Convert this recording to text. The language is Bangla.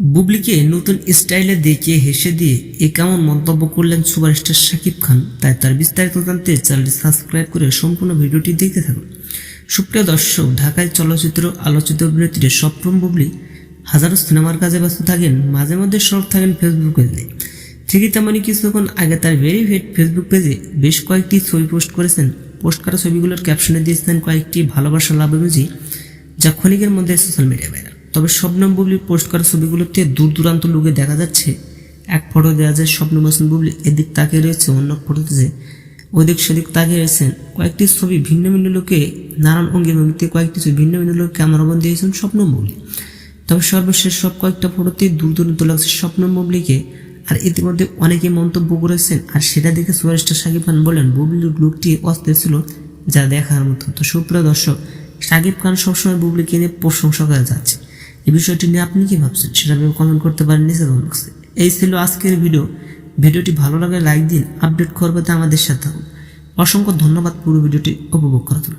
বুবলিকে নতুন স্টাইলে দেখিয়ে হেসে দিয়ে এ কেমন মন্তব্য করলেন সুপারস্টার শাকিব খান, তাই তার বিস্তারিত জানতে চ্যানেলটি সাবস্ক্রাইব করে সম্পূর্ণ ভিডিওটি দেখতে থাকুন। সুপ্রিয় দর্শক, ঢাকায় চলচ্চিত্র আলোচিত অভিনেত্রী সপ্তম বুবলি হাজারো সিনেমার কাজে ব্যস্ত থাকেন, মাঝে মধ্যে সব থাকেন ফেসবুক পেজে। ঠিকই তেমনই কিছুক্ষণ আগে তার ভেরিফাইড ফেসবুক পেজে বেশ কয়েকটি ছবি পোস্ট করেছেন। পোস্ট করা ছবিগুলোর ক্যাপশনে দিয়েছেন কয়েকটি ভালোবাসা লাভ ইমোজি যা ক্ষণিকের মধ্যে সোশ্যাল মিডিয়া তবে স্বপ্নম বুবলির পোস্ট করা ছবিগুলোতে দূর দূরান্ত লোকে দেখা যাচ্ছে। এক ফটো দেওয়া যায় স্বপ্নম হাসান বুবলি, এদিক তাকিয়ে রয়েছে অন্য ফটোতে যে ওদিক সেদিক তাকিয়ে রয়েছেন। কয়েকটি ছবি ভিন্ন ভিন্ন লোকে, নানান অঙ্গের ভঙ্গিতে কয়েকটি ছবি ভিন্ন ভিন্ন লোক ক্যামেরাবন্দি দিয়েছেন স্বপ্নম বুবলি। তবে সর্বশেষ সব কয়েকটা ফটোতে দূর দূরান্ত লাগছে স্বপ্নম বুবলিকে, আর ইতিমধ্যে অনেকে মন্তব্য করেছেন, আর সেটা দেখে সুপারস্টার শাকিব খান বলেন, বুবলির লুকটি অস্থির ছিল যা দেখার মতো। তো সুপ্রিয় দর্শক, শাকিব খান সবসময় বুবলিকে নিয়ে প্রশংসা করে যাচ্ছে। এই বিষয়টি নিয়ে আপনি কি ভাবছেন? সেটা ভেবে কমেন্ট করতে পারেন নিচে বক্সে এই ছিল আজকের ভিডিও ভিডিওটি ভালো লাগে লাইক দিন আপডেট করবে আমাদের সাথে অসংখ্য ধন্যবাদ পুরো ভিডিওটি উপভোগ করার জন্য।